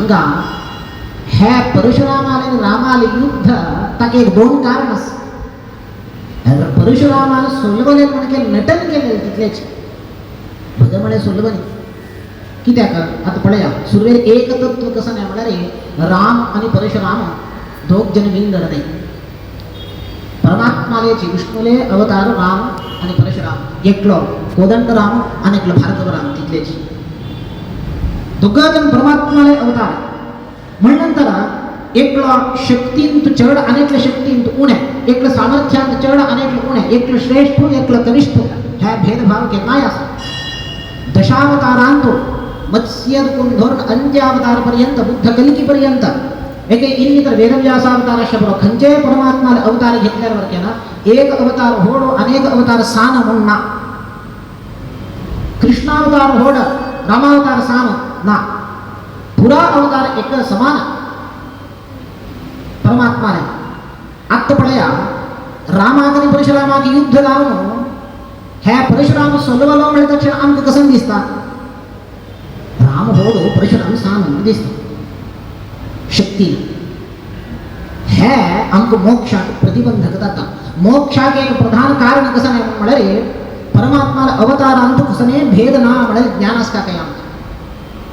हांगा ह्या परशुरामाले आणि रामाले युद्ध ताका दोन कारण आसा परशुरामान सोलवले म्हणजे नटन केले तितलेच भज म्हणे कित्याक आता पळया सुरवेर एक तत्व कसं नाही म्हणारे राम परशुराम दोग जन विंगड नाही परमात्मालेची विष्णुले अवतार राम परशुराम एकलो कोदंड राम आणि एकलो भार्गव राम तिथलेच दोघं जण परमात्माले अवतार म्हणनंतर एकलो शक्तींत चढ अनेकलो शक्तींत उणे एकलो सामर्थ्यांत चढ अनेकलो उणे एकलो श्रेष्ठ एकलो कनिष्ठ ह्या भेदभाव केन्नाय आसा दशावतारांतो मत्स्य धोरण अंत्यावतार पर्यंत बुद्ध कलिकी पर्यंत एके ಇನ್ನಿತರ ವೇದವ್ಯಾಸಾವತಾರ ಶಬ್ದ ಖಂಚೆ ಪರಮಾತ್ಮ ಅವತಾರ घेतल्यावर ना एक अवतार होड अनेक अवतार सान म्हणना कृष्णावतार होड रामावतार सान ના પૂરા અવતાર એક સમાન ಪರಮಾತ್ಮನೇ. ಅತ್ತ ಪಡೆಯ ರಾಮಾಗನಿ ಪರಶುರಾಮಾಗಿ ಯುದ್ಧದ ಅವನು ಹೇ ಪರಶುರಾಮ ಸೊಲ್ಲವಲ್ಲ ಹೇಳಿದ ತಕ್ಷಣ ಅವನಿಗೆ ಕಸಂದಿಸ್ತ ರಾಮ ಹೋದು ಪರಶುರಾಮ ಸಾನು ಅಂದಿಸ್ತ ಶಕ್ತಿ. ಹೇ ಅಂಕು ಮೋಕ್ಷ ಪ್ರತಿಬಂಧಕ ದತ್ತ ಮೋಕ್ಷಕ್ಕೆ ಪ್ರಧಾನ ಕಾರಣ ಕಸನೆ ಮಳರಿ. ಪರಮಾತ್ಮನ ಅವತಾರ ಅಂತ ಕಸನೆ ನಾ ಮಳರಿ ಜ್ಞಾನಸ್ಕಾಕಯ ಅಂತ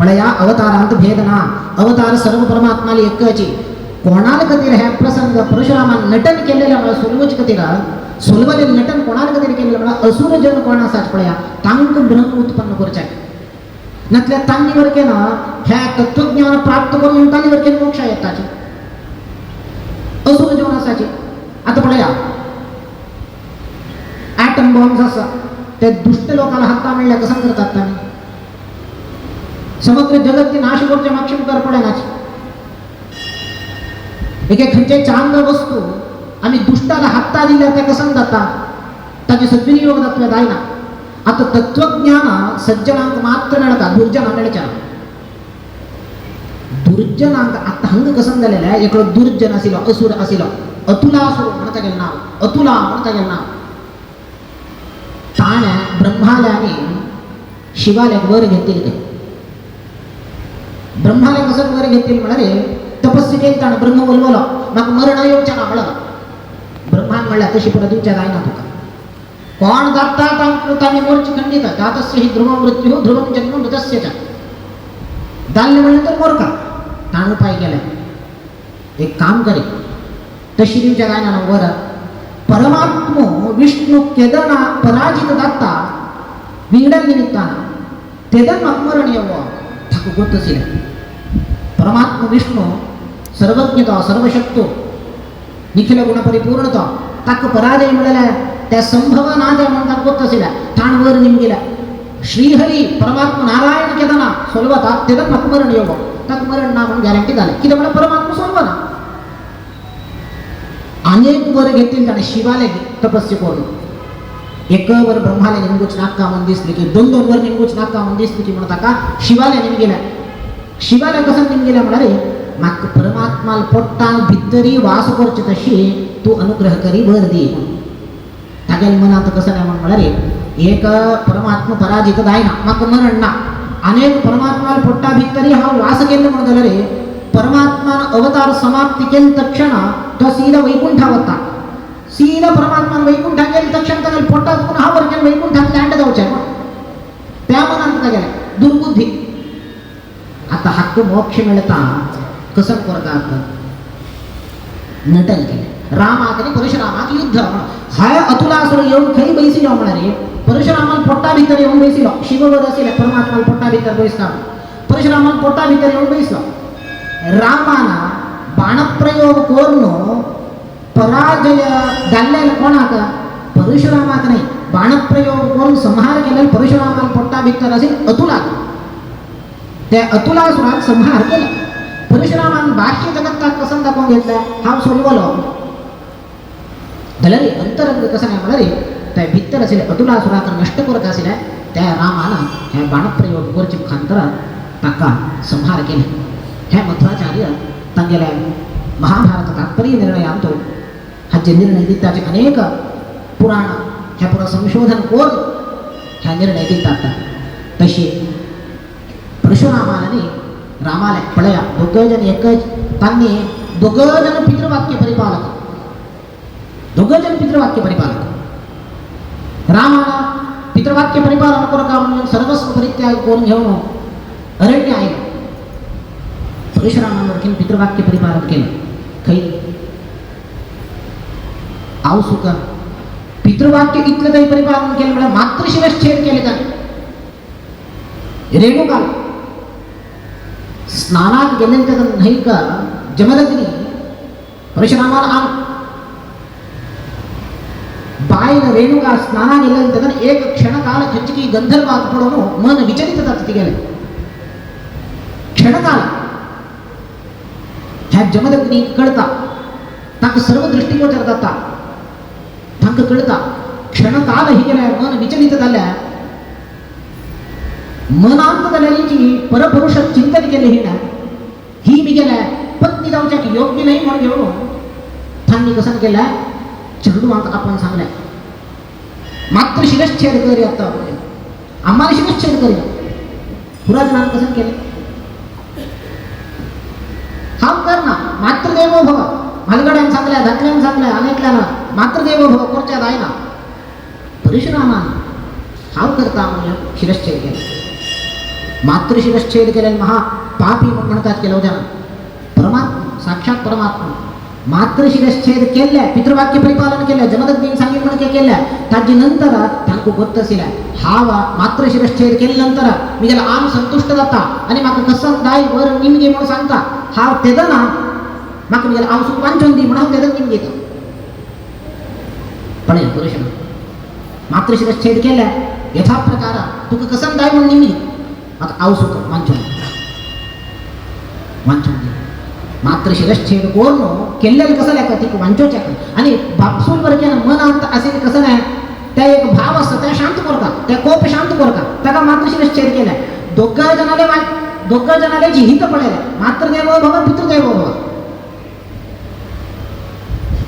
पळया अवतारांत भेद ना अवतार सर्व परमात्माले एकची कोणाला हे प्रसंग परशुरामान नटन केलेल्या म्हणा सोलवचे खातीर सोलवले नटन कोणाला केलेलं असुर जन कोण आसात पळया तांकां भ्रम उत्पन्न करचे नातल्या तांनी वरकेन ह्या तत्वज्ञान प्राप्त करून तांनी वरकेन मोक्षा येताचे असुर जीवन आसाचे आता पळया ॲटम बॉम्ब्स आसा ते दुष्ट लोकांना हाता म्हणल्या कसं करतात तांणी समग्र जगत ती नाश करचे मागचे मुखार पडनाचे एके खंयचे चांद वस्तू आम्ही दुष्टाला हाता दिल्यार ते कसं जाता ताचे सद्विनियोग जातले जायना आता तत्वज्ञान सज्जनांक मात्र मेळटा दुर्जना मेळच्या दुर्जनांक आता हंग कसं जालेलं आहे एकलो दुर्जन आशिलो असुर आशिलो अतुलासुर म्हणता गेलं नाव अतुला म्हणता गेलं नाव ताणे ब्रह्माल्याने शिवाल्याक वर घेतील ते ब्रह्माला कसं वगैरे घेतील म्हणाले तपस्वी केल ताण ब्रह्म बोलवला मग मरण आयोग ना म्हणला ब्रह्मा म्हणला तशी प्रदूच्या गायना तुका कोण जातात आणि मोर्च खंडित जातस्य ही ध्रुव मृत्यू हो ध्रुव जन्म मृतस्यच्या दालने म्हणले तर मोर का? ताण उपाय केला एक काम करे तशी तुमच्या जाय ना वर. परमात्म विष्णू केदना पराजित दत्ता विंगडा निमित्तान तेदन मग मरण येऊ ನಿನಗೂ ಗೊತ್ತಿಸಿದೆ ಪರಮಾತ್ಮ, ವಿಷ್ಣು, ಸರ್ವಜ್ಞತ, ಸರ್ವಶಕ್ತು, ನಿಖಿಲ ಗುಣ ಪರಿಪೂರ್ಣತ, ತಕ್ಕ ಪರಾಜಯ ಮಾಡಲೆ, ತ ಸಂಭವ ನಾದ ಅಂತ ಗೊತ್ತಿಸಿಲ್ಲ ತಾಣವರು ನಿಮಗಿಲ್ಲ. ಶ್ರೀಹರಿ, ಪರಮಾತ್ಮ, ನಾರಾಯಣ, ಕೆದನ ಸ್ವಲ್ಪ ತಾತ್ಯದ ತಕ್ಮರಣ ಯೋಗ. ತಕ್ಮರಣ ನಾಮನ ಗ್ಯಾರಂಟಿ ಇದು ಇದವಳ ಪರಮಾತ್ಮ ಸೊಲ್ವನ. ಅನೇಕ ವರೆಗೆ ಎತ್ತಿಲ್ತಾನೆ ಶಿವಾಲಯ ತಪಸ್ಸು ಕೋರು ಎಕ್ಕೋಬರು ಬ್ರಹ್ಮನೇ ನಿಮಗೂ ಚಿನಾಕ್ತ ಹೊಂದಿಸ್ಲಿಕ್ಕೆ ದೊಂದೊಬ್ಬರು ನಿಮಗೂ ಚಿನಾಕ್ತ ಹೊಂದಿಸ್ಲಿಕ್ಕೆ ಮಾಡ್ತಕ್ಕ ಶಿವನೇ ನಿಮಗಿಲ್ಲ ಶಿವನ ಕಸನ್ ನಿಮಗಿಲ್ಲ ಮಾಡರಿ ಮಕ್ಕ ಪರಮಾತ್ಮ ಪೊಟ್ಟ ಬಿದ್ದರಿ ವಾಸುಪರಿಚಿತ ಶಿ ತು ಅನುಗ್ರಹ ಕರಿ ಬರದಿ ತಗಲ್ಮನ ಅಂತ ಕಸನ ಮಾಡರಿ ಏಕ ಪರಮಾತ್ಮ ಪರಾಜಿತ ದಾಯಿನ ಮಕ್ಕಮ್ಮನಣ್ಣ ಅನೇಕ ಪರಮಾತ್ಮ ಪೊಟ್ಟ ಬಿತ್ತರಿ ಹಾಗೂ ವಾಸಕೆಲ್ಲ ಮಾಡಿದಲ್ಲರಿ ಪರಮಾತ್ಮನ ಅವತಾರ ಸಮಾಪ್ತಿ ಕೆಂದ ತಕ್ಷಣ ತ್ವ ಸೀದ ವೈಕುಂಠ ಅವತ್ತ ಸೀದಾ ಪರಮಾತ್ಮನ ವೈಕುಂಠಕ್ಕೆ ತಕ್ಷಣದಲ್ಲಿ ಪೊಟ್ಟ ಪುನಃ ವರ್ಗನ ವೈಕುಂಠಕ್ಕೆ ಲ್ಯಾಂಡ್ ದೌಚ ದ್ಯಾಮನಂತಗೆ ದುರ್ಬುದ್ಧಿ. ಆತ ಹಕ್ಕು ಮೋಕ್ಷ ಮಿಳತಾ, ಕಸಂ ಕೊರಗ ಅಂತ ನಟನಿಗೆ ರಾಮ ಆತನಿ ಪರಶುರಾಮ ಆತ ಯುದ್ಧ. ಹಾಯ ಅತುಲಾಸುರ ಎವ್ ಕೈ ಬಯಸಿಲ್ಲ ಅವಳರಿ ಪರಶುರಾಮನ ಪೊಟ್ಟ ಬಿದ್ದರೆ ಎವ್ ಬಯಸಿಲ್ಲ ಶಿವ ಬಯಸಿಲ್ಲ ಪರಮಾತ್ಮನ ಪೊಟ್ಟ ಬಿದ್ದರೆ ಬಯಸ್ತಾನೆ ಪರಶುರಾಮನ ಪೊಟ್ಟ ಬಿದ್ದರೆ ಎವ್ ಬಯಸಿಲ್ಲ ರಾಮನ ಬಾಣಪ್ರಯೋಗ ಕೋರ್ನು युद्ध हाय अतुलासुर येऊन खरी बैसिलो म्हणारे परशुरामान पोट्टा भितर येऊन बैसिलो शिववर असेल परमात्मा पोट्टा भितर बैसता परशुरामान पोट्टा भितर येऊन बैसलो रामाना बाणप्रयोग करून पराजय जाल्लेला कोणाक परशुरामाक नाही बाणप्रयोग करून संहार केलेला परशुरामान पोट्टा भितर असेल अतुलाक त्या अतुलासुराक संहार केला परशुरामान बाह्य जगतात कसं दाखवून घेतलं हा सोलवलो जाल्यार अंतरंग कसं नाही म्हणा रे त्या भित्तर असेल अतुलासुराक नष्ट करत असेल त्या रामानं ह्या बाणप्रयोग वरची मुखांतर ताका संहार केले ह्या मध्वाचार्य तांगेल्या महाभारत तात्पर्य निर्णय आणतो दिताचे अनेक पुराण ह्या पुरा संशोधन कोण ह्या निर्णय तशी परशुरामाने रामाला पळया दोघं एकच त्यांनी पितृवाक्य परिपालक दोघं पितृवाक्य परिपालक रामाला पितृवाक्य परिपालन म्हणून सर्वस्व परित्याग करून घेऊन अरण्य आहे परशुरामावर पितृवाक्य परिपालन केलं खै आव सुका पितृवाक्य इतकं काही परिपालन केलं म्हणजे मातृशिरच्छेद केले त्याने रेणुका स्नानात गेल्यानंतर नाही का जमदग्नी परशुरामाला आण ಬಾಯಿನ ರೇಣುಗ ಸ್ನಾನ ನಿಲ್ಲಂತಂದ್ರೆ ಏಕ ಕ್ಷಣಕಾಲ ಹೆಚ್ಚಿಗೆ ಗಂಧರ್ವ ಪಡೋನು ಮನ ವಿಚಲಿತ ತತ್ತಿಗೆಲೆ ಕ್ಷಣಕಾಲ ह्या जमदग्नी कळता ताका सर्व दृष्टिगोचर जाता मनांत जाल्याची परपुरुष चिंतन केले ही ना ही मी गेल्या पत्नी जावच्याक योग्य नाही म्हणून घेऊन तांनी कसं केलं चेडूवांक आपण सांगल्या मात्र शिरच्छेद करी आता आम्हाला शिरच्छेद करी पुराजनान कसं केलं हाव कर ना मात्र देवो भव हलगड्यान सांगल्या धाकल्यान सांगल्या अनेकल्यानं मातृदेव भव कोणत्या गायला परशुरामा हा करता म्हणून शिरश्छेद केला. मातृशिरश्छेद केलेला महा पापी म्हणतात केलं होत्या परमात्मा साक्षात परमात्मा मातृशिरश्छेद केल्या पितृवाक्य परिपालन केल्या जमदग्नीन सांगितलं के केल्या. ताजी नंतर तांकां गोत्तसिल हाव मातृशिरश्छेद केल्या नंतर मी त्याला आम संतुष्ट जाता आणि माका कसं दाय वर निमगे म्हणून सांगता. हा तेदना माका मी त्याला आम सुख दी म्हणून हांव तेदन निमगेता पण पुरुष मात्र शिरच्छेद केल्या यथा प्रकारा तुका कसं काय म्हणून मी आता आऊ वांचून वांचून दिले मात्र शिरच्छेद कोण हो? केल्लेले कसं लेखा तिका वांचोचे आणि बापसून भरकेन मन अंत असेल कसं नाही? त्या एक भाव असतो त्या शांत करता त्या कोप शांत करता त्याला मात्र शिरच्छेद केलाय? दोघा जनाले वाच दोघा जनाले जी हित पडेल मात्र देव भवा पितृ देव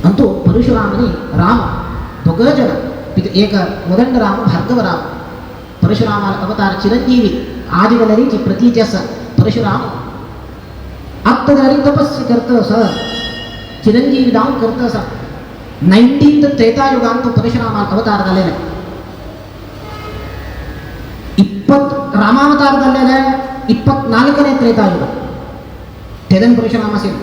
आणि तो परशुरामने राम ಮೊಗಜನ ಏಕ ಮೊಗಂಡ ರಾಮ ಭಾರ್ಗವರಾಮ ಪರಶುರಾಮ ಅವತಾರ ಚಿರಂಜೀವಿ ಆದಿಗಳ ರೀತಿ ಪ್ರತೀಜ ಸ ಪರಶುರಾಮ ಆಪ್ತದಾರಿ ತಪಸ್ಸಿ ಕರ್ತ ಸ ಚಿರಂಜೀವಿ ನಾವು ಕರ್ತ ಸ ನೈನ್ಟೀನ್ತ್ ತ್ರೇತಾಯುಗ ಅಂತ ಪರಶುರಾಮ ಅವತಾರದಲ್ಲೇನೆ ಇಪ್ಪತ್ ರಾಮಾವತಾರದಲ್ಲೇನೆ ಇಪ್ಪತ್ನಾಲ್ಕನೇ ತ್ರೇತಾಯುಗ ತೆದನ್ ಪರಶುರಾಮ ಸೇರಿ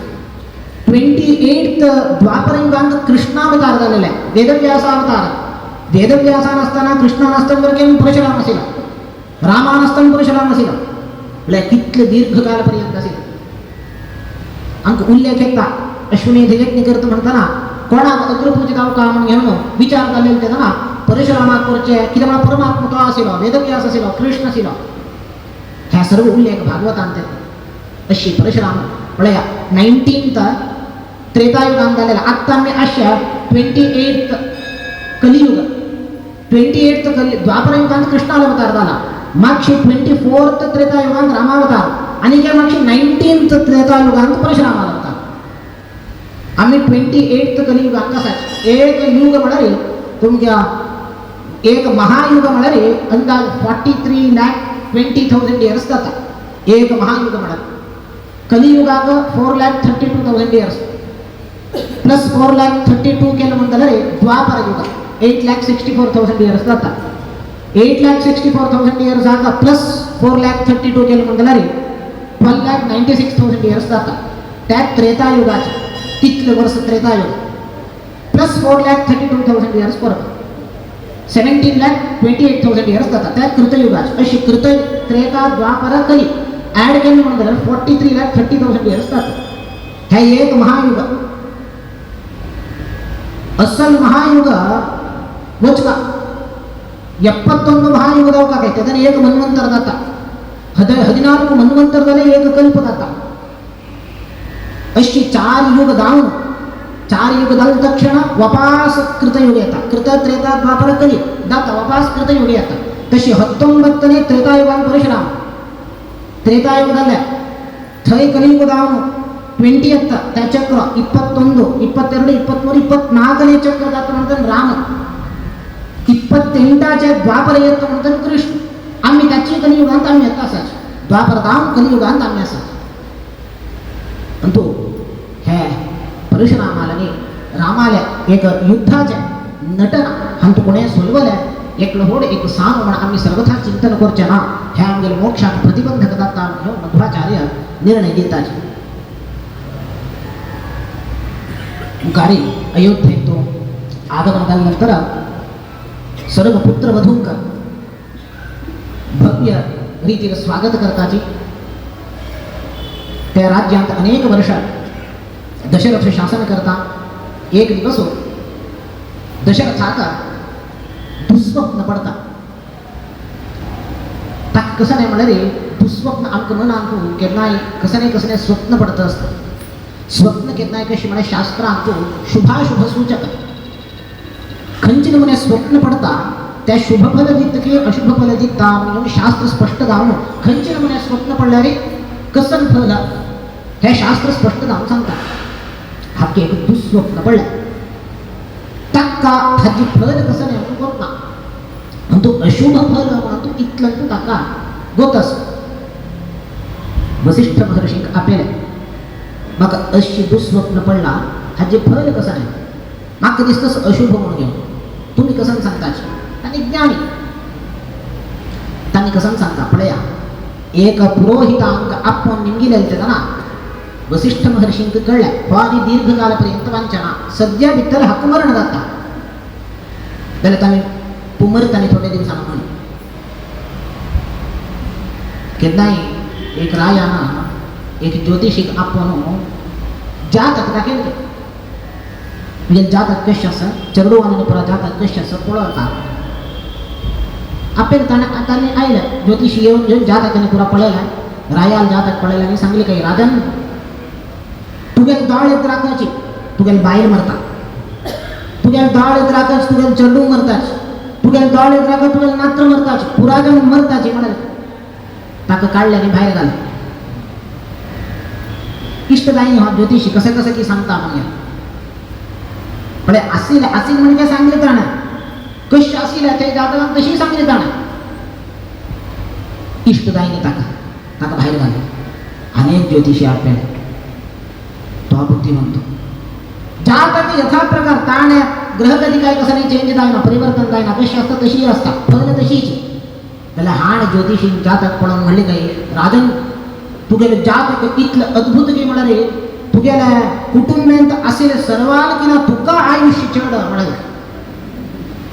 ട്വൻറ്റി എയ്ത്ത് ದ್ವಾಪರಯುಗಾಂತ ಕೃಷ್ಣಾವತಾರದಲ್ಲೇ ವೇದವ್ಯಾಸಾವತಾರ. ವೇದವ್ಯಾಸಾನಸ್ತಾನ ಕೃಷ್ಣಾನಸ್ತನ ವರೆಗೇನು ಪರಶುರಾಮಸಿಲ್ಲ ರಾಮಾನಸ್ತನ ಪರಶುರಾಮಸಿಲ್ಲ એટલે કેટલે ದೀರ್ಘಕಾಲ ಪರ್ಯಂತ ಸಿಗ. ಅಂಕ ಉಲ್ಲೇಖ ಇತ್ತ ಅಶ್ವಮೇಧ ಯಜ್ಞ ಕರ್ತು ಮಾಡ್ತಾನ, ಕೋಣ ಅಗ್ರಪೂಜಿತಾವ ಕಾಮನೆಯನ್ನು ವಿಚಾರದಲ್ಲಿ ಹೇಳ್ತಿದ್ದಾನ ಪರಶುರಾಮ ಕುರಿಚೆ ಕಿದಮ ಪರಮಾತ್ಮ ಸಿಲ, ವೇದವ್ಯಾಸ ಸಿಲ, ಕೃಷ್ಣ ಸಿಲ. ಹ್ಯಾ ಉಲ್ಲೇಖ ಭಾಗವತ ಅಂತ ಅಶ್ವಿ ಪರಶುರಾಮ ಒಳ್ಳೆಯ ನೈನ್ಟೀನ್ತ್ त्रेतायुगान जालेला आत्ता आमी अशा twenty eight Kaliyuga twenty eight Kali Dwapar युगांत कृष्णाल अवतार जाला मागशी ट्वेंटी फोर्थ त्रेतायुगांत रामावतार. आणि त्या मागशी नाईन्टीन्थ त्रेतायुगांत परशुराम अवतार. आम्ही ट्वेंटी एट कलियुगांत कसा एक युग म्हणाले तुमच्या एक महायुग म्हणाले अंदाज forty three lakh twenty thousand years जाता. एक महायुग म्हणाले. कलियुगाक four lakh thirty two thousand years plus four lakh thirty two म्हणटल्यार Dwapar yuga eight lakh sixty four thousand years जाता eight lakh sixty four thousand years जाता plus four lakh thirty two म्हणटल्यार twelve lakh ninety six thousand years जाता त्यात त्रेतायुगाचे तितले वर्ष Tretayuga plus four lakh thirty two thousand years परत seventeen lakh twenty eight thousand years जाता त्यात कृतयुगाचे अशी कृत त्रेता द्वापर ॲड केलं म्हणटल्यार forty three lakh thirty thousand years जाता हे एक महायुग असल महायुग मुझक एप्त एक मनवंतर दत् हद हदना मनवंतर एक कल्प दत् अशी चार युग दाऊ चार युग दाऊ तक्षण वपास कृत युग ये कृत त्रेता द्वापर कली दत् वपास कृत युग ये तशी हतोबत्तने त्रेतायुगान परशुराम त्रेतायुग दल थय कलियुग दाऊ ಟ್ವೆಂಟಿಯತ್ತ ಚಕ್ರ ಇಪ್ಪತ್ತೊಂದು, ಇಪ್ಪತ್ತೆರಡು, ಇಪ್ಪತ್ಮೂರು, ಇಪ್ಪತ್ನಾಲ್ಕನೇ ಚಕ್ರದ ಅಂತಂದ್ರೆ ರಾಮ. ಇಪ್ಪತ್ತೆಂಟಾಚೆ ದ್ವಾಪರ ಎತ್ತ ಅಂತಂದ್ರೆ ಕೃಷ್ಣ. ಆಮೇಲೆ ಕಚ್ಚಿ ಕಲಿಯುಗ ಅಂತ ಆಮೇಲೆ ಎತ್ತ ಸಚ. ದ್ವಾಪರದಾಮ ಕಲಿಯುಗ ಅಂತ ಆಮೇಲೆ ಸಚ. ಅಂತೂ, ಹೇ, ಪರಶುರಾಮಾಲನಿ ರಾಮಾಲೆ ಏಕ ಯುದ್ಧಾಚ ನಟನ ಹಂತುಕೊಣೆ ಸೊಲ್ವಲೆ, ಎಕ್ಲ ಹೋಡೆ ಏಕ ಸಾಮವಣ ಅಮ್ಮಿ ಸರ್ವಥಾ ಚಿಂತನ ಕೊರ್ಚನ, ಹ್ಯಾಂಗೆಲ್ ಮೋಕ್ಷ ಪ್ರತಿಬಂಧಕದತ್ತ ಮಧ್ವಾಚಾರ್ಯ ನಿರ್ಣಯ ಗೀತಾಚಿ हे मध्वाचार्य निर्णय देतात मुखारी अयोध्येत तो ಆಗಮನ ನಂತರ सर्व पुत्र वधूंक भव्य रीतीने स्वागत करताची त्या राज्यात अनेक वर्ष दशरथ शासन करता एक दिवस दशरथाका दुस्वप्न पडता ताक कसं नाही म्हणाले दुस्वप्न आमक मन आमको केन्नाय कसं नाही कसं नाही स्वप्न पडतं असतं ಸ್ವಪ್ನಕ್ಕೆ ಎದ್ದಾಯಕಶಿ ಮನೆ शास्त्र ಅಂತೂ शुभाशुभ सूचक ಕಂಚಿನ ಮನೆ स्वप्न पडता त्या शुभफलदित की अशुभफलदिता म्हणून शास्त्र स्पष्ट जाऊन खंयच्या म्हणे स्वप्न पडल्या रे कसं फल? हे शास्त्र स्पष्ट जाऊन सांगता हा के दुःस्वप्न पडला. ताका हाची फल कसन हे म्हणून गोतना अशुभ फल म्हणून तू इतलं ताका गोत वसिष्ठ महर्षीक आपल्याला म्हाका अशी दुस्वप्न पडला हाजे भयल कसो आसा म्हाका दिसता अशुभ म्हणून घेऊन. तुमी कसान सांगता त्यांनी ज्ञानी. तांणी कसं सांगता? पळया. एक आप्पोन निमगी निमगिले ना वसिष्ठ महर्षींक कळ्ळें हो दीर्घकालपर्यंत दीर्घ काल पर्यंत वांचना सद्या भितर मरण जाता. जाल्यार ताणें पुमर ताणें थोडे दिवसांक म्हणलें केन्नाय एक राजान एक એક જ્યોતિષિક આપવાનો જાતક દાખલ જાતક ક્વેશ્ચન્સ ಚರಡು ಅನ್ನೋ ಪರ ಜಾತಕ ಕ್ವೆಶ್ಚನ್ಸ್ ಕೊಡೋಣ आपण त्यांना त्यांनी आईलं ज्योतिषी येऊन घेऊन जात त्याने पुरा पळेला रायाला जातात पळेला आणि सांगले काही राजन तुगेल दाळ येत राहताची तुगेल बाहेर मरता। तुगेल दाळ येत राहताच तुगेल चेडू मरताच। तुगेल दाळ येत राहता तुगेल नात्र मरताच। पुराजन मरताची म्हणाले। ताका काढल्याने बाहेर घालले घालें इश्टदायी हा ज्योतिशी कसे कसे की सांगता म्हणजे आसील आसील म्हणजे सांगले ताणें कशी आसील ते जातकांक तशी सांगली ताणें इश्टदायीने ताका ताका भायर घालें अनेक ज्योतिशी आपल्याला तो बुद्धिमंत जातक यथा प्रकार ताणे ग्रह कधी काय कसं नाही चेंज जायना, परिवर्तन जायना, कशी असतात तशी असतात. फल तशीच. जाल्यार हाण ज्योतिशी जातक पळोवन म्हणले काय राजन तुगेले जातक इतलं अद्भुत की म्हणाले तुगेल्या कुटुंबांत आशिल्ले सर्वान किना तुका आयुष्य चड म्हणाले.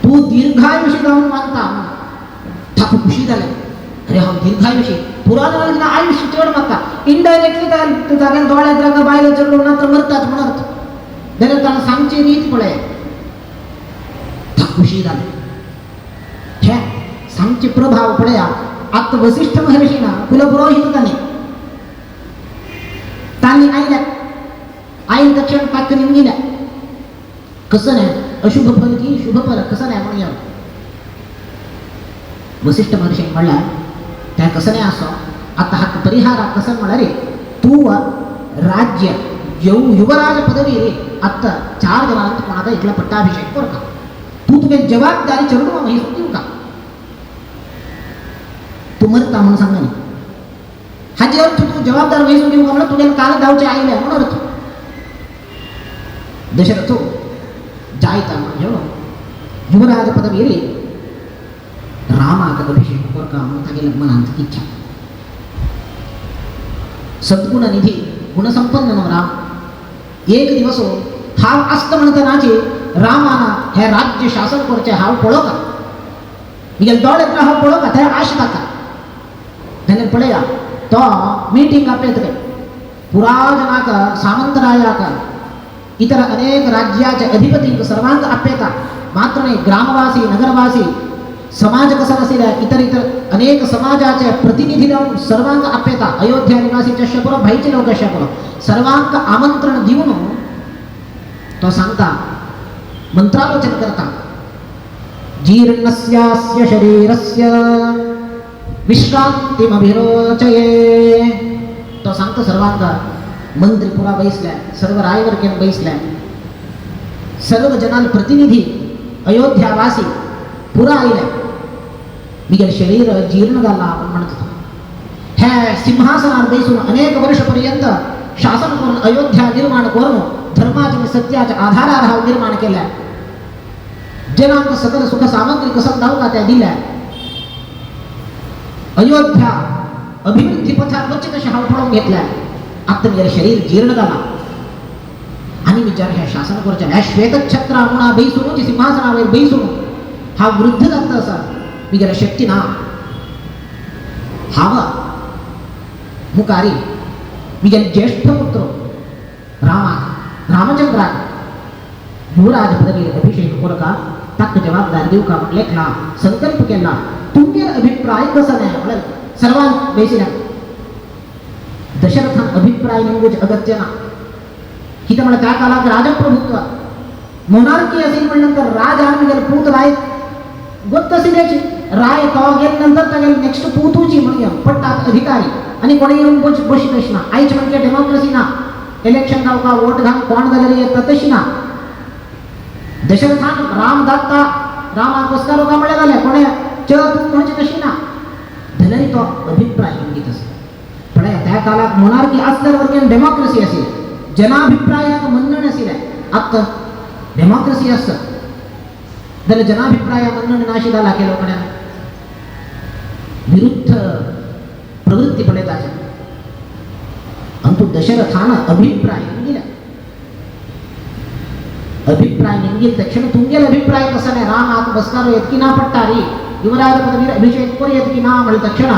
तू दीर्घायुष्य जावन मानता ताका खुशी जाले अरे हांव दीर्घायुषी पुरा जावन किना आयुष्य चड म्हाका इनडायरेक्टली तू जाग्यार दोळ्यात राका बायले चडलो ना तर मरतात म्हणत. जाल्यार ताणें सांगची रीत पळय ताका खुशी जाली हे सांगचे प्रभाव पळया आत्ता वसिष्ठ महर्षीना कुलपुरोहित तांणी तांणी आयल्या आईन तक्षण ताक निमगिल्या कसं नाही अशुभ फल की शुभ फल कसं नाही म्हणूया वसिष्ठ महर्षी म्हणला त्या कसं नाही असो आता हा परिहार कसं म्हणा रे तू राज्य यौ युवराज पदवी रे आत्ता चार जणांत कोणाचा इथला पट्टाभिषेक कर का तू तुझे जबाबदारी चढू मग ही का तू मरता म्हणून जवाबदार वही सुखी मुखा तुझे काल धाव चाहिए ना म्हणून तू दशरथ जायत युवराज पदवीले रामागत अभिषेक कर का मुतागे लग्नांत इच्छा। सद्गुण निधी गुणसंपन्न राम। एक दिवस हा अस्त म्हणतानाचे रामाना हे राज्य शासन करचे हा पळोका मी दौड येतला हा पळोका त्या आश का। त्याने पळया तो मीटिंग आपले पुरा जनाक सामंतरायाक इतर अनेक राज्याचे अधिपती सर्वांक आपेता मात्र नाही ग्रामवासी नगरवासी समाज कसा नसेल इतर इतर अनेक समाजाचे प्रतिनिधी जाऊन सर्वांक आपेता अयोध्या निवासी चष्यपुर भाईचे लोक कश्यपुर सर्वांक आमंत्रण देऊन तो सांगता विश्रांतिमभिरोचये तो सांगतो मंत्री पुरा बैसल्या, सर्व बैसल्या, सर्व जनाल प्रतिनिधी, अयोध्यावासी, पुरा आयल्या शरीर जीर्ण झाला आपण म्हणत होतो. सिंहासनावर बैसून अनेक वर्षपर्यंत शासन करून अयोध्या निर्माण करून धर्माच्या सत्याच्या आधारावर निर्माण केलाय जनांक सकल सुख सामग्री कसं जाऊ का त्या दिल्या? अयोध्या अभिवृद्धी पथावर कशा हा पळून घेतल्या. आता मेरे शरीर जीर्ण झाला. आणि विचार ह्या शासनावरच्या ह्या श्वेतछत्रा म्हणा बैसून सिंहासनावर बैसून हा वृद्ध दत्त असा, मी गेला शक्ती ना. हावा, मुकारी, मी गेले ज्येष्ठ पुत्र, रामा रामचंद्रा युवराज पदवी अभिषेक कोरका तक जबाबदार देऊ का लेखला, संकल्प केला तुमचे अभिप्राय कसा नाही म्हणाल सर्वांत बेसिल्या दशरथान अभिप्राय निवडूच अगत्य ना की तर त्या काळात राजप्रभुत्व मोनार्की असेल म्हणल्यानंतर राज आणि गेलं पूत राय ಗೊತ್ತು ಸಿದೇಚಿ ರಾಯ ತಾವಾಗೇನ್ ನಂತರ ತಗಲ್ ನೆಕ್ಸ್ಟ್ ಪೂತೂಚಿ ಮಣಿಯ ಪಟ್ಟ ಅಧಿಕಾರಿ आणि कोणी येऊन बोच बशी कशी ना आईच म्हणजे डेमोक्रेसी ना इलेक्शन गाव का वोट घाल कोण झालेली आहे तशी ना दशरथान राम दात्ता राम पुरस्कार का मिळाला झाल्या कोणी च तू म्हणजे कशी ना धनरी तो अभिप्राय घेत असे. पण त्या काळात मोनार्की असल्यावर डेमोक्रेसी असेल. जनाभिप्रायात म्हणणं नसेल आता डेमोक्रेसी असतं त्याला जनाभिप्राय म्हणणं नाशी झाला केलं लोकांना विरुद्ध प्रवृत्ती पडे त्याच्या अंतु दशरथानं अभिप्राय निघिला अभिप्राय निघील तक्षण तुमगेल अभिप्राय कसा नाही? राम ಯುವರಾಜ ಪದವೀರ ಅಭಿಷೇಕ್ ಪುರಯತ್ಕಿನ ಅವಳ ತಕ್ಷಣ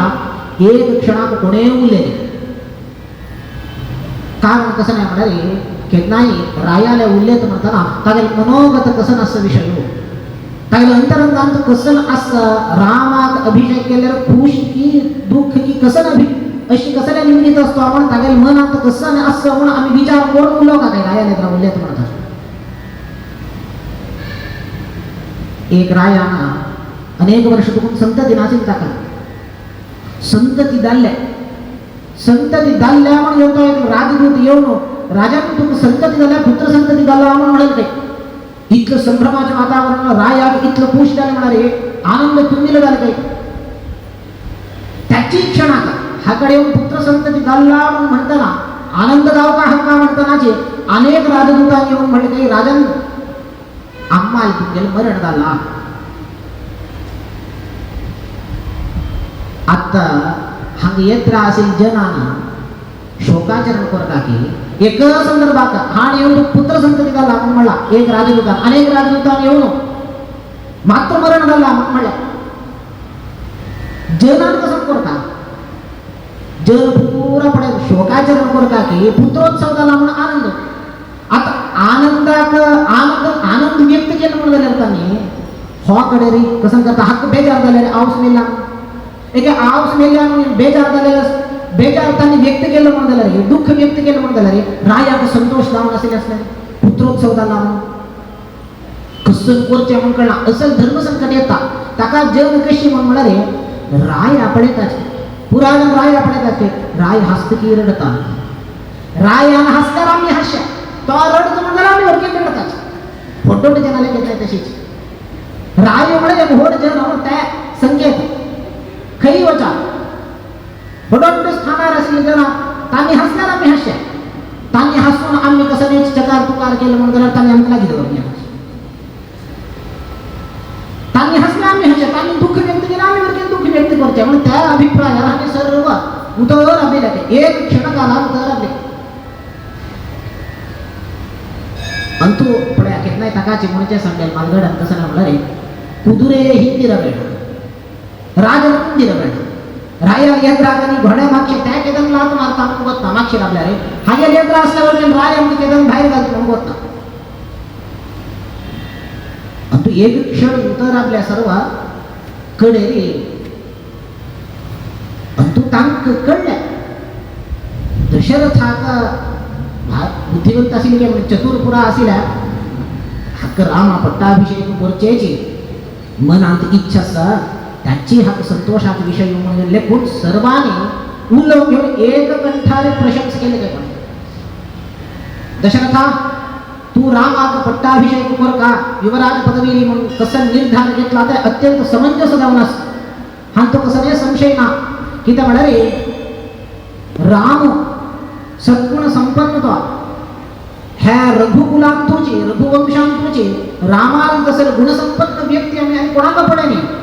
ಏಕ ಕ್ಷಣ ಕೊನೆಯುಲೇ कारण कसं नाही म्हणाले की नाही रायाला उल्लेख म्हणताना तागेल मनोगत कसं असं विषय हो तागेल अंतरंगांत कसं असं रामात अभिषेक केल्यावर खुश की दुःख की कसं अभि अशी कसल्या निमित्त असतो आपण तागेल मनात कसं असं म्हणून आम्ही विचार कोण बोललो का काही रायाला तर उल्लेख म्हणतात एक रायाना ಅನೇಕ ವರ್ಷದಕ್ಕೂ ಸಂತತಿ ನಾಸಿಲ್ ತಾಕಲ್ಲ ಸಂತತಿ ದಾಲ್ಯ ಸಂತತಿ ದಾಲ್ಯ ಅವನು ಹೇಳ್ತಾ ಇದ್ರು ರಾಜದೂತ ಇವನು. ರಾಜನ ತುಂಬ ಸಂತತಿದಲ್ಲ, ಪುತ್ರ ಸಂತತಿದಲ್ಲ ಅವನು ಮಾಡಲ್ರಿ ಇತ್ಲು ಸಂಭ್ರಮಾಚ ವಾತಾವರಣ, ರಾಯಾಗಿ ಇತ್ಲು ಪೂಷಿತಾನೆ ಮಾಡರಿ ಆನಂದ ತುಂಬಿಲದಲ್ಗೆ ತಚ್ಚಿ ಕ್ಷಣ ಆ ಕಡೆ ಪುತ್ರ ಸಂತತಿದಲ್ಲ ಅವನು ಮಾಡ್ತಾನ. ಆನಂದದ ಅವಕಾಶ ಮಾಡ್ತಾನಾಚೆ ಅನೇಕ ರಾಜದೂತ ಇವನು ಮಾಡಿದ್ರೆ ರಾಜನ್ ಅಮ್ಮ ಆಯ್ತು ಮರಣದಲ್ಲ आता हंग येत्र असेल जनाना शोकाचरण करता की एक संदर्भात हाण येऊन पुत्र संतती झाला मग म्हणला एक राजदूतान अनेक राजदूतान येऊन मात्र मरण झाला मग म्हणला जनान कसं करता जन पुरा पडे शोकाचरण करता की पुत्रोत्सव झाला म्हणून आनंद आता आनंदाक आनंद आनंद व्यक्त केलं म्हणून झाल्यावर त्यांनी हो कडे रे कसं करता हक्क बेजार झालेले आऊस मेला एक आऊस मेल्या म्हणून बेजार झालेलं व्यक्त केलं म्हणून झालं रे दुःख व्यक्त केलं म्हणून झालं रे रायाक संतोष लावून असेल असणार पुत्रोत्सव झाला म्हणून कसं म्हण कळना कळणार धर्म संकट येता. ताका जग कशी म्हण म्हणा रे राय आपडेताचे पुराण राय आपडेताचे राय हस्तकी रडता. राय रायान हसल्यावर आम्ही हास्या तो रडतो म्हणजे आम्ही वरके रडताच. फोटो जनाला घेतलाय तशीच. राय म्हणे घोड जन त्या संकेत. खरी वचा बडोट स्थानार असली जना तांनी हसणार आम्ही हास्या तांनी हसून आम्ही कसं नाही चकार तुकार केलं म्हणून जरा तांनी आम्हाला घेतलं तांनी हसले आम्ही हस्या तांनी दुःख व्यक्त केलं आम्ही वरके दुःख व्यक्त करते म्हणून त्या अभिप्रायाला आम्ही सर्व उतर अभे एक क्षणकाला उतर अभे ಅಂತೂ ಪಡೆ ಕೆತ್ತನೆ ತಕಾಚಿ ಮುಣಿಚೆ ಸಂಡೆ ಮಲ್ಗಡ ಅಂತಸನ ಒಳರೆ ಕುದುರೆ ಹಿಂದಿರಬೇಡ ರಾಜನ ಮುಂದಿರಬೇಡ ರಾಯ ಯಂತ್ರಾಗನಿ घोड्या मागचे त्या केदन लात मारता म्हणून गोत ना मागचे आपल्या रे हाय यंत्र असल्यावर ते राय आमचे केदन बाहेर घालतो म्हणून गोत ना ಅಂತೂ एक क्षण उतर आपल्या सर्व कडेरी अंतू तांक कळले दशरथाक भा- बुद्धिवंत आशिल्ले काय म्हणजे चतुर पुरा आशिल्या हाक रामा पट्टाभिषेक करचेची मनांत इच्छा आसा त्याची हाक संतोषाक विषय म्हणून लेखून सर्वांनी उल्लो घेऊन एक कंठाने प्रशंस केले काय म्हणे. दशरथा, तू रामाक पट्टाभिषेक कर का? युवराज पदवी म्हणून कसं निर्धार घेतला ते अत्यंत समंजस जाऊन अस हा तो कसं नाही संशय ना? की त्या म्हणाले, राम सद्गुण संपन्न तो ह्या रघुकुलांतोचे, रघुवंशांतोचे, रामाल तसं गुणसंपन्न व्यक्ती आम्ही आणि कोणाका पडेने तसं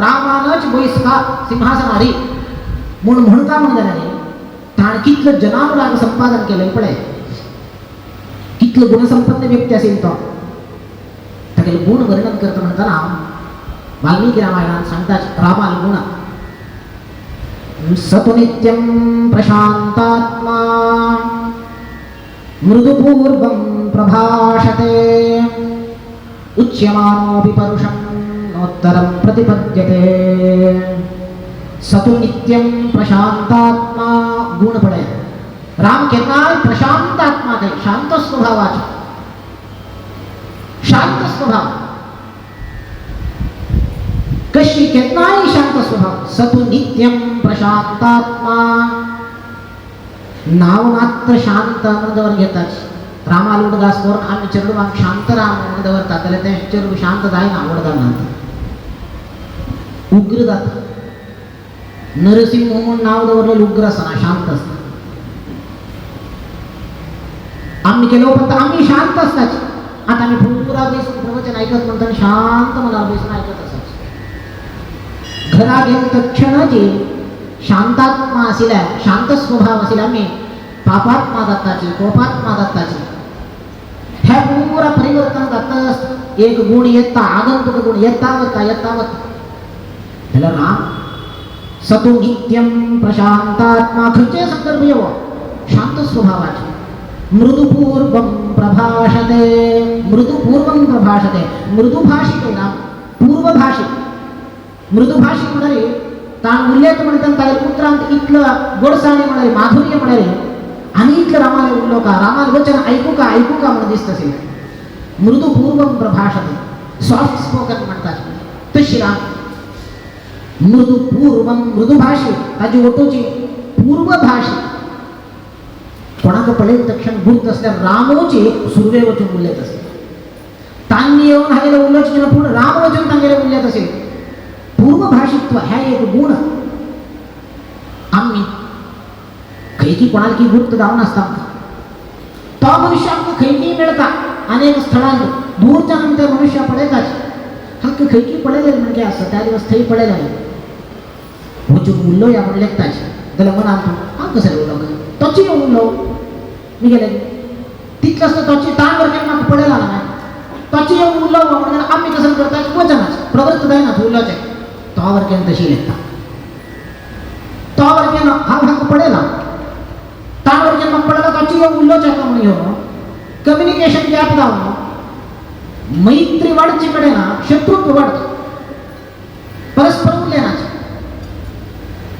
रामानच बैसका सिंहासनारी म्हणून म्हणता म्हणून ताण कितलं जनावर संपादन केलंय पडे। कितलं गुणसंपन्न व्यक्ती असेल तो तागेले गुण वर्णन करता म्हणताना वाल्मिकी रामायणात सांगतात रामाल गुण। सतुनित्यं प्रशान्तात्मा, मृदुपूर्वं प्रभाषते। उच्यमानोऽपि परुषं నోత్తరం ప్రతిపద్యతే. సతు నిత్యం ప్రశాంతాత్మా గుణపడే రామ్ కెన్నాల్ ప్రశాంతాత్మాకై శాంత స్వభావాచ శాంత స్వభావం కృషి కెన్నాయి శాంత స్వభావం సతు నిత్యం ప్రశాంతాత్మా. ನಾವು ಮಾತ್ರ ಶಾಂತ ಅನ್ನೋದವ್ರಿಗೆ ಗೊತ್ತಾಚಿ ರಾಮಾಲುಡ್ಗ ಸ್ಕೋರ್ ಆಮೇಲೆ ಚೆರಡು ಮಾಕ್ ಶಾಂತರಾಮ ಅನ್ನೋದವ್ರ ತಲೆತೆ ಚೆರಡು ಶಾಂತದಾಯಿ ನಾವು ಹೊಡೆದವನಂತ उग्र जात नरसिंह म्हणून नाव दवरलेलं उग्र असताना शांत असतं आम्ही केलं पण आम्ही शांत असताच आता आम्ही फुलपुरा बेसून प्रवचन ऐकत म्हणताना शांत मला बेसून ऐकत असायचं. घरात तक्षण तक्षणाची शांतात्मा आशिल्या शांत स्वभाव आशिल्या आम्ही पापात्मा दत्ताची कोपात्मा दत्ताची. ह्या पुरा परिवर्तन जात एक गुण येता आगंतुक गुण येता वता येता वता ఎలా సతు నిత్యం ప్రశాంతాత్మ కృత్య సందర్భయో శాంత స్వభావాచ మృదుపూర్వం ప్రభాషతే మృదుపూర్వం ప్రభాషతే ಮೃದುಭಾಷಿಕೇನ ಪೂರ್ವಭಾಷೆ ಮೃದುಭಾಷೆ ಮಾಡಿರಿ ತಾನು ಉಲ್ಲೇಖ ಮಾಡಿದಂಥ ಪುತ್ರ ಅಂತ ಇಟ್ಲ ಗೊಡಸಾಣೆ ಮಾಡಿರಿ ಮಾಧುರ್ಯ ಮಾಡಿರಿ ಅನೇಕ ರಾಮಾಲಿ ಉಲ್ಲೋಕ ರಾಮಾಲಿ ವಚನ ಐಕುಕ ಐಕುಕ ಮೃದು ಪೂರ್ವಂ ಪ್ರಭಾಷತೆ ಸಾಫ್ಟ್ ಸ್ಪೋಕನ್ ಮಾಡ್ತಾರೆ ತುಶ್ರೀರಾಮ್ मृदू मृदुपूर्वं मृदुभाषी ताजी ओटोची पूर्वभाषी. कोणाक पडेल तक्षण भूत असल्या रामोचे सुर्वे वचन उल्लेख असेल तांनी येऊन हागेला उल्लेख पुढे राम वचन तांगेला उल्लेख असेल पूर्वभाषित्व ह्या एक गुण. आम्ही खैकी कोणाला की गुप्त जाऊन असतात तो मनुष्य आमकां खैकी मिळता अनेक स्थळांत. दूरच्या नंतर मनुष्य पडेल हक्क खैकी पडेल म्हणजे असं त्या दिवस थंय पळयलेले वचून उरलो या म्हणलें ताचे जाल्यार मनांत हांव कसं उरलो तोची येवन उरलो मी गेले तितलं असतं तोची ताण वर केन्ना म्हाका पळयला ना तोची येवन उरलो म्हणून आमी कसं करता वचनाच प्रवृत्त जायना उरलोचें तो वर केन्ना तशी लेखता तो वर केन्ना हांव हांका पळयला ताण वर केन्ना म्हाका पळयला तोची येवन उरलोच येता म्हणून ह्यो कम्युनिकेशन गॅप जावन मैत्री वाढची कडे ना शत्रुत्व वाढतं परस्पर उरलेनाच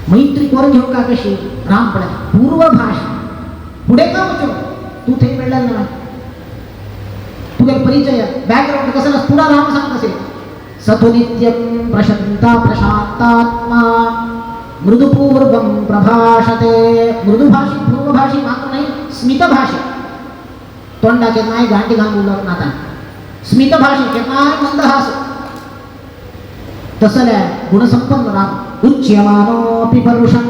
मैत्री कोण घेऊ का कशी राम पडे पूर्वभाषा। पुढे का वचो तू थंय मेळ्ळा ना तुगे परिचय बॅकग्राऊंड कसं पुढा राम सांगत असेल। सतुनित्यं प्रशंता प्रशांतात्मा। मृदुपूर्वं प्रभाषते। मृदुभाषी, पूर्वभाषी मात्र नाही, स्मितभाषी। तोंडाचे नाही गांठी घालून नाता स्मितभाषी केव्हाय मंदहास। कसल्या गुणसंपन्न राम। उच्यमानोऽपि परुषं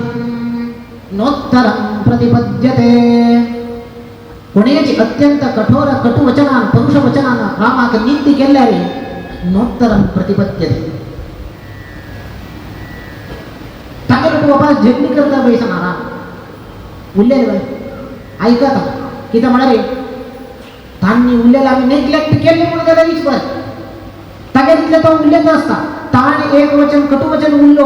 नोत्तरं प्रतिपद्यते। कोणाची अत्यंत कठोर कटुवचनान परुषवचनान रामाक निंदी केल्यार नोत्तरं प्रतिपद्यते। तांगे बाबा वापस झेपणी करता बैसणारा उरलेलं बाई ऐका आता किती म्हणाले धान्य उरलेला आम्ही नेग्लेक्ट केले म्हणून त्याला विचार तागे तिथले तो उल्लेख असता। ताण एक वचन कटुवचन उरलो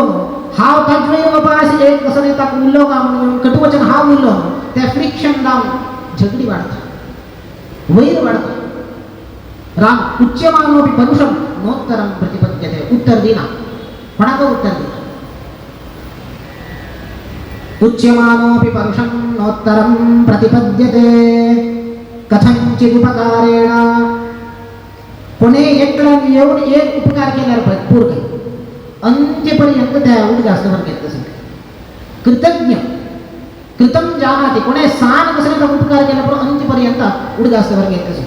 हाव ताजवे वापस एक कसं नाही ताक उरलो का म्हणून कटुवचन हा उरलो त्या फ्रिक्शन लावून झगडी वाढतात वैर वाढतात राम उच्यमानोपि परुषम नोत्तरम प्रतिपद्यते उत्तर दिना कोणाचं उत्तर दिना उच्यमानोपि परुषं नोत्तरं प्रतिपद्यते कथंचिदुपकारेण येऊन एक उपकार केल्यावर भरपूर काही अंत्यपर्यंत कृतज्ञ. कृतम कोणी सान कसं उपकार केल्यावर अंत्यपर्यंत उद्गासवर घेत असेल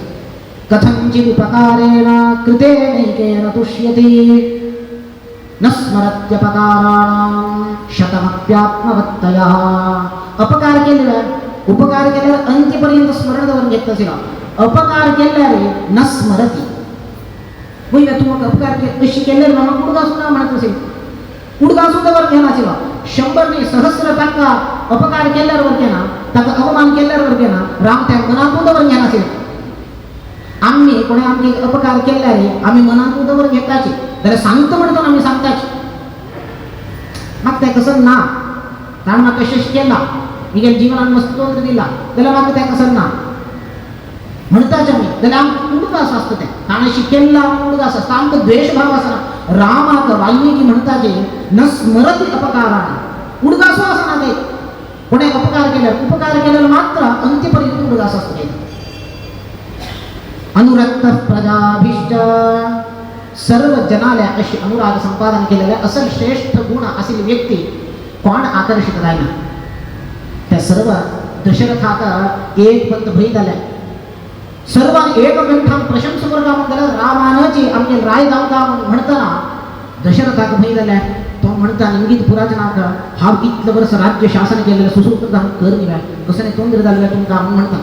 कथंचिद उपकारेण कृतेनैकेन तुष्यति. न स्मरत्यपकाराणां शतमप्यात्मवत्तया. अपकार केलेला उपकार केल्यावर अंत्यपर्यंत स्मरण असेल अपकार केल्यावर न स्मरती. होईल तू मग अपकार के कशी केले मग उडगा सुद्धा म्हणत असेल उडगा सुद्धा वर घेणार असेल शंभर नाही सहस्र टक्का अपकार केल्यावर वर घेणार ताका अवमान केल्यावर वर घेणार राम त्या मनात वर घेणार असेल आम्ही कोणी आमचे अपकार केल्याने आम्ही मनात उदवर घेताची त्याला सांगतो म्हणतो ना आम्ही सांगताची मग ते कसं ना कारण मग कशेच केला मी गेल्या जीवनात मस्त तोंड दिला त्याला मग त्या कसं ना म्हणताच आम्ही त्याला आमचं उडगास असतं ते कारण शिकेला उडगास असतं आमचं द्वेषभाव असणार रामाक वाल्मिकी म्हणताचे न स्मरती अपकाराने उडगासो असणार ते कोणी अपकार केल्यावर उपकार केल्यावर मात्र अंत्यपर्यंत उडगास असतो ते अनुरक्त प्रजाभिष्ट सर्व जनाल्या अशी अनुराग संपादन केलेल्या असल श्रेष्ठ गुण असेल व्यक्ती कोण आकर्षित राहिला त्या सर्व दशरथात एक पंत भई झाल्या सर्व एकमेठां प्रशंस वर्गा म्हणताना रामानाची आमचे राय गावता म्हणताना दशरथाक भई झाल्या तो म्हणता इंगित पुराचनाक हा इतलं वर्ष राज्य शासन केलेलं सुसूत्र जाऊन कर निघाय कसं नाही तोंड झालेलं तुमका म्हणता.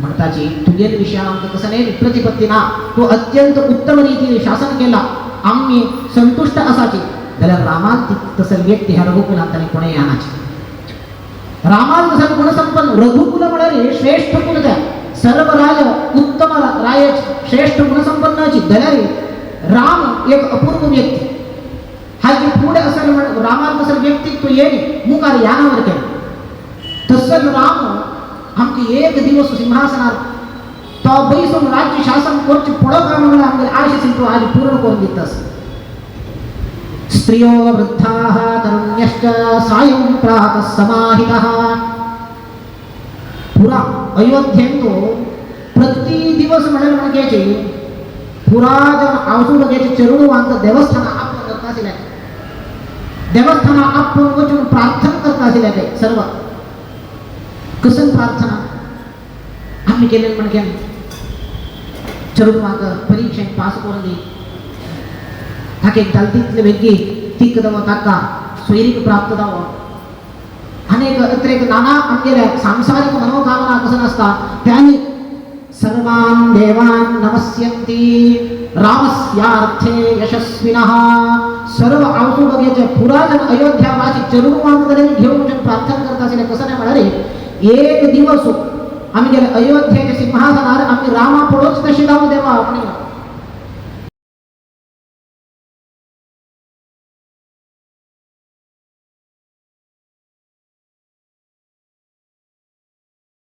म्हणताची तुगेल विषयानं आमचं कसं नाही प्रतिपत्तीना तो अत्यंत उत्तम रीतीने शासन केला. आम्ही संतुष्ट असाची जाल्यार रामान तसं व्यक्ती ह्या रघुकुलांताने कोणी आणाची रामान तसं गुणसंपन्न रघुकुल म्हणाले श्रेष्ठ कुल द्या सर्व राय, उत्तम राय, श्रेष्ठ गुणसंपन्नाची दलारी राम एक अपूर्व व्यक्ती. हा जे पुढे असेल म्हण रामात व्यक्तित्व येणे राम एक दिवस सिंहासनार तो बैसून राज्य शासन करचे पुढं म्हणून तो आज पूर्ण करून स्त्रियो वृद्धाः तरुण्यश्च सायं प्रातः समाहितः. पुरा ಅಯೋಧ್ಯೆಯನ್ನು ಪ್ರತಿ ದಿವಸ ಮಳೆ ಒಣಗೇಜಿ ಪುರಾತನ ಅವಸೂರಗೇಜಿ ಅಂತ ದೇವಸ್ಥಾನ ಅಪ್ करता सिला देवस्थान आप पूर्वजून प्रार्थना करता सिला ते सर्व. कसं प्रार्थना? आम्ही केलेलं म्हणजे चरुड माग परीक्षे पास करून दी. ताके गलतीतले वेगळी तिक दवा काका सोयरीक प्राप्त दावा. अनेक अत्रेक नाना अंगेल्या सांसारिक मनोकामना कसं नसता त्यांनी सर्वान देवान नमस्यंती रामस्यार्थे यशस्विनः. सर्व आवसूड पुरातन अयोध्यावासी चरुमानकडे घेऊन जे प्रार्थना करत असेल कसं नाही म्हणाले एक दिवस आम्ही गेले अयोध्येच्या सिंहासनावर आम्ही रामा पडोच तशी जाऊ देवा आपण